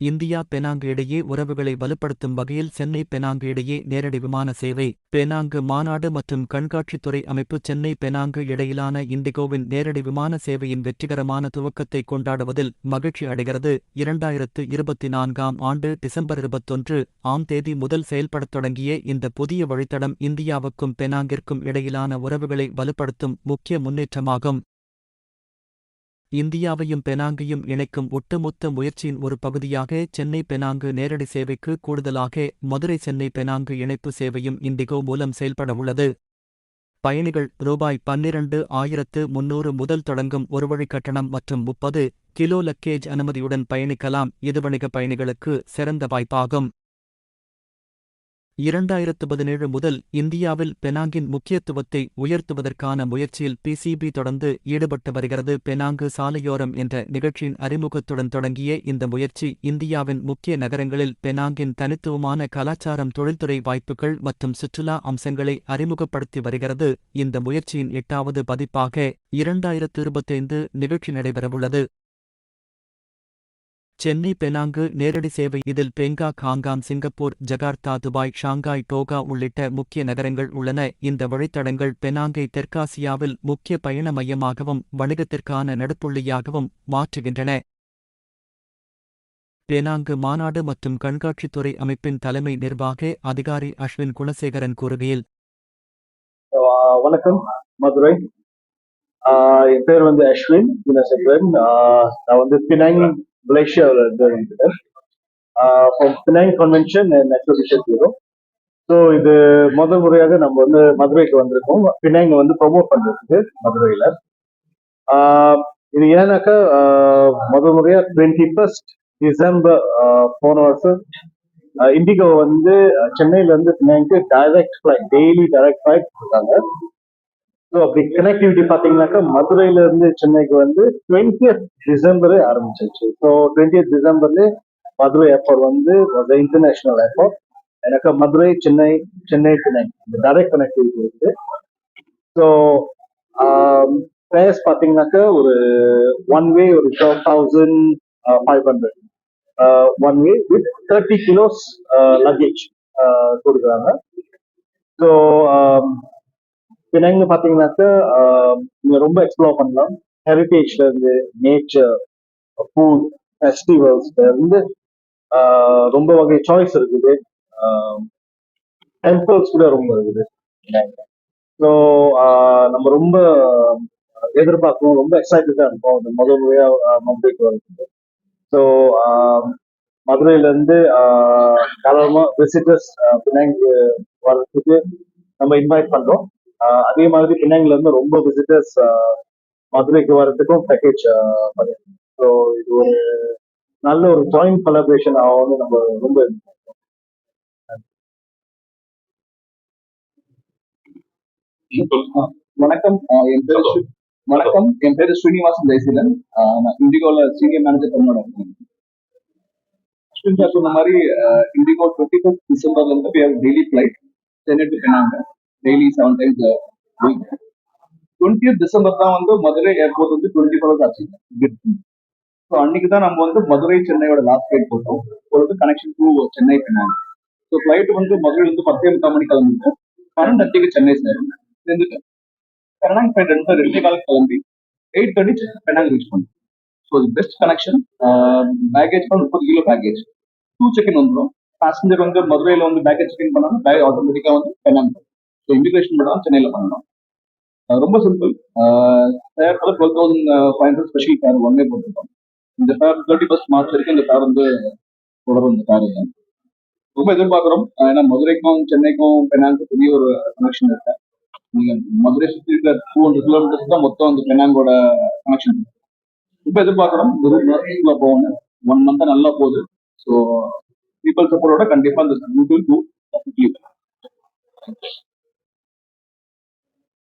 India Penang இடையே உறவுகளை வலுப்படுத்தும் வகையில் சென்னை பெனாங்கு இடையே நேரடி விமான சேவை பெனாங்கு மாநாடு மற்றும் கண்காட்சித்துறை அமைப்பு சென்னை பெனாங்கு இடையிலான இண்டிகோவின் நேரடி விமான சேவையின் வெற்றிகரமான துவக்கத்தை கொண்டாடுவதில் மகிழ்ச்சி அடைகிறது. இரண்டாயிரத்து இருபத்தி நான்காம் ஆண்டு டிசம்பர் இருபத்தொன்று ஆம் தேதி முதல் செயல்படத் தொடங்கிய இந்த புதிய வழித்தடம் இந்தியாவுக்கும் பெனாங்கிற்கும் இடையிலான உறவுகளை வலுப்படுத்தும் முக்கிய முன்னேற்றமாகும். இந்தியாவையும் பெனாங்கையும் இணைக்கும் ஒட்டுமொத்த முயற்சியின் ஒரு பகுதியாக சென்னை பெனாங்கு நேரடி சேவைக்கு கூடுதலாக மதுரை சென்னை பெனாங்கு இணைப்பு சேவையும் இண்டிகோ மூலம் செயல்படவுள்ளது பயணிகள் ரூபாய் பன்னிரண்டு ஆயிரத்து முன்னூறு முதல் தொடங்கும் ஒருவழி கட்டணம் மற்றும் முப்பது கிலோ லக்கேஜ் அனுமதியுடன் பயணிக்கலாம். இது வணிக பயணிகளுக்கு சிறந்த வாய்ப்பாகும். இரண்டாயிரத்து பதினேழு முதல் இந்தியாவில் பெனாங்கின் முக்கியத்துவத்தை உயர்த்துவதற்கான முயற்சியில் பிசிபி தொடர்ந்து ஈடுபட்டு வருகிறது. பெனாங்கு சாலையோரம் என்ற நிகழ்ச்சியின் அறிமுகத்துடன் தொடங்கிய இந்த முயற்சி இந்தியாவின் முக்கிய நகரங்களில் பெனாங்கின் தனித்துவமான கலாச்சாரம் தொழில்துறை வாய்ப்புகள் மற்றும் சுற்றுலா அம்சங்களை அறிமுகப்படுத்தி வருகிறது. இந்த முயற்சியின் எட்டாவது பதிப்பாக இரண்டாயிரத்து இருபத்தைந்து நிகழ்ச்சி நடைபெறவுள்ளது. சென்னை பெனாங்கு நேரடி சேவை இதில் Bangkok Hong Kong Singapore Jakarta Dubai Shanghai Doha உள்ளிட்ட முக்கிய நகரங்கள் உள்ளன. இந்த வழித்தடங்கள் பெனாங்கை தெற்காசியாவில் முக்கிய பயண மையமாகவும் வணிகத்திற்கான நடுப்புள்ளியாகவும் மாற்றுகின்றன. பெனாங்கு மாநாடு மற்றும் கண்காட்சித்துறை அமைப்பின் தலைமை நிர்வாக அதிகாரி அஸ்வின் குலசேகரன் கூறுகையில் வணக்கம் மதுரை. என் பேர் வந்து அஸ்வின் குணசேகரன். நான் வந்து பினாங் மலேசியாவில் from Penang convention and exhibition bureau so இது முதல் முறையாக நம்ம வந்து மதுரைக்கு வந்திருக்கோம். பினாங் வந்து ப்ரொமோட் பண்ணுறதுக்கு மதுரையில். இது ஏன்னாக்கா முதல் முறையாக டுவெண்ட்டி ஃபர்ஸ்ட் டிசம்பர் போன வருஷம் இண்டிகோ வந்து சென்னையிலேருந்து பினாங்க்கு direct flight daily direct flight கொடுத்தாங்க. ஸோ அப்படி கனெக்டிவிட்டி பார்த்தீங்கன்னாக்கா மதுரையில இருந்து சென்னைக்கு வந்து டுவெண்ட்டியத் டிசம்பரே ஆரம்பிச்சிருச்சு. ஸோ டுவெண்ட்டியத் டிசம்பர்ல மதுரை ஏர்போர்ட் வந்து இன்டர்நேஷனல் ஏர்போர்ட் எனக்கு மதுரை சென்னை சென்னை சென்னை இந்த டைரக்ட் கனெக்டிவிட்டி இருக்குது ஸோ ஃபேர்ஸ் பார்த்தீங்கன்னாக்கா ஒரு ஒன் வே ஒரு twelve thousand five hundred one way with thirty kilos luggage கொடுக்குறாங்க. ஸோ பின்னாங்க பார்த்தீங்கன்னாக்கா நீங்க ரொம்ப எக்ஸ்ப்ளோர் பண்ணலாம். ஹெரிட்டேஜ்ல இருந்து நேச்சர் ஃபுட் ஃபெஸ்டிவல்ஸ்ல இருந்து ரொம்ப வகை சாய்ஸ் இருக்குது. டெம்பிள்ஸ் கூட ரொம்ப இருக்குது. ஸோ நம்ம ரொம்ப எதிர்பார்க்கணும் ரொம்ப எக்ஸைட்டடா இருக்கும் அந்த முதல் முறையா மும்பைக்கு வருது ஸோ மதுரையில இருந்து விசிட்டர்ஸ் பினாங்கு வர்றதுக்கு நம்ம இன்வைட் பண்றோம். அதே மாதிரி பின்னாங்கில இருந்து ரொம்ப விசிட்டர்ஸ் மதுரைக்கு வர்றதுக்கும் பேக்கேஜ் பண்ணிருக்கோம். ஸோ இது ஒரு நல்ல ஒரு ஜாயிண்ட் கொலாபரேஷன் ஆகும்னு நம்ம ரொம்ப வணக்கம். என் பேரு வணக்கம். என் பேரு ஸ்ரீனிவாசன் ஜெயசீலன். நான் இண்டிகோல சீனியர் மேனேஜர் தமிழ்நாடு இருக்கேன் அஸ்வின் சார் சொன்ன மாதிரி இண்டிகோ டுவெண்ட்டி ஃபஸ்ட் டிசம்பர்ல இருந்து daily flight Chennai to Penang daily seven times twenty December தான் வந்து மதுரை ஏர்போர்ட் வந்து டுவெண்ட்டி ஃபோர் ஹவர்ஸ் ஆச்சு. ஸோ அன்னைக்கு தான் நம்ம வந்து மதுரை சென்னையோட லாஸ்ட் ஃபிளைட் போட்டோம். இப்பொழுது connection to Chennai Penang. So flight வந்து மதுரையில இருந்து பத்தே முக்கால் மணி கிளம்பிட்டு பன்னெண்டு அன்றைக்கு சென்னை சேரும் சேர்ந்துட்டு பெனாங் ஃபிளைட் எடுத்து ரெண்டே காலம் கிளம்பி எயிட் தேர்ட்டி பெனாங் ரீச் பண்ணும். ஸோ இது பெஸ்ட் கனெக்ஷன் பேக்கேஜ் பண்ண முப்பது கிலோ பேக்கேஜ் டூ செகண்ட் வந்துடும் பேசஞ்சர் வந்து மதுரையில வந்து பேக்கேஜ் செக் பண்ணாலும் பேக் ஆட்டோமேட்டிக்கா வந்து பெனாங் ஸோ இமிகிரேஷன் மட்டும் சென்னையில் பண்ணணும். ரொம்ப simple fare twelve thousand five hundred special fare ஒன்னே போட்டிருக்கோம். இந்த ஃபேர் தேர்ட்டி ஃபஸ்ட் மார்ச் வரைக்கும் இந்த ஃபேர் வந்து தொடரும் இந்த ஃபேர் ரொம்ப எதிர்பார்க்குறோம். ஏன்னா மதுரைக்கும் சென்னைக்கும் பெனாங்கும் பெரிய ஒரு கனெக்ஷன் இருக்கு. நீங்க மதுரை சுற்றி இருக்கிற டூ ஹண்ட்ரட் கிலோமீட்டர்ஸ் தான் மொத்தம் அந்த பெனாங்கோட கனெக்ஷன் ரொம்ப எதிர்பார்க்குறோம். குரூப்ல போகணும். ஒன் மந்த் நல்லா போகுது. ஸோ பீப்புள் சப்போர்ட்டோட கண்டிப்பா அந்த டூ டூ